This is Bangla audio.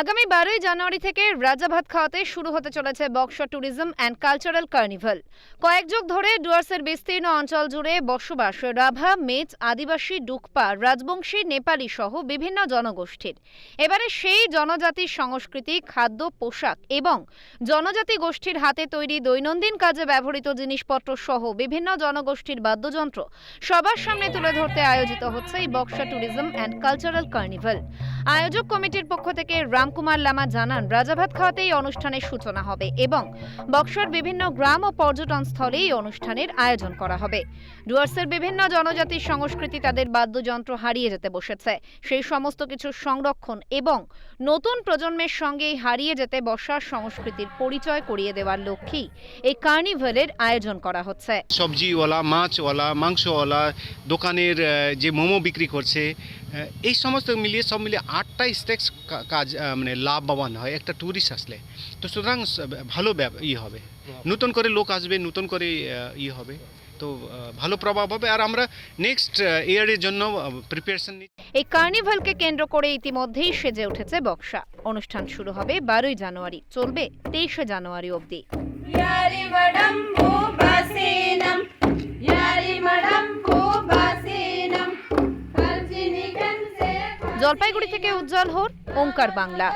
আগামী বারোই জানুয়ারি থেকে রাজাভাত খাওয়াতে শুরু হতে চলেছে Buxa tourism and cultural carnival. কয়েক যুগ ধরে ডুয়ার্সের বিস্তীর্ণ অঞ্চল জুড়ে বসবাস, রাভা মেচ আদিবাসী, ডুকপা, রাজবংশী, নেপালি সহ বিভিন্ন জনগোষ্ঠীর। এবারে সেই জনজাতির সংস্কৃতি, খাদ্য, পোশাক এবং জনজাতি গোষ্ঠীর হাতে তৈরি দৈনন্দিন কাজে ব্যবহৃত জিনিসপত্র সহ বিভিন্ন জনগোষ্ঠীর বাদ্যযন্ত্র সবার সামনে তুলে ধরতে আয়োজিত হচ্ছে এই Buxa tourism and cultural carnival. আয়োজক কমিটির পক্ষ থেকে রামকুমার লামা জানান, রাজাভাত খাওয়াতে এই অনুষ্ঠানের সূচনা হবে এবং বক্সার বিভিন্ন গ্রাম ও পর্যটন স্থলে এই অনুষ্ঠানের আয়োজন করা হবে। ডুয়ার্সের বিভিন্ন জনজাতির সংস্কৃতি তাদের বাদ্যযন্ত্র হারিয়ে যেতে বসেছে। সেই সমস্ত কিছু সংরক্ষণ এবং নতুন প্রজন্মের সঙ্গে হারিয়ে যেতে বসার সংস্কৃতির পরিচয় করিয়ে দেওয়ার লক্ষ্যেই এই কার্নিভালের আয়োজন করা হচ্ছে। সবজিওয়ালা, মাছওয়ালা, মাংসওয়ালা, দোকানের যে মোমো বিক্রি করছে এই সমস্ত মিলিয়ে সব মিলিয়ে আটটা স্টেক্স কাজ মানে লাভবান হয়। একটা ট্যুরিস্ট আসলে। তো সুতরাং ভালো ই হবে। নতুন করে লোক আসবে নতুন করে ই হবে। তো ভালো প্রভাব হবে। আর আমরা নেক্সট ইয়ারের জন্য প্রিপারেশন নিচ্ছি এই কার্নিভালকে কেন্দ্র করে ইতিমধ্যেই সেজে উঠেছে বক্সা। অনুষ্ঠান শুরু হবে বারোই জানুয়ারি। চলবে তেইশে জানুয়ারি অবধি। জলপাইগুড়ি থেকে উজ্জ্বল হোর ওঙ্কার বাংলা।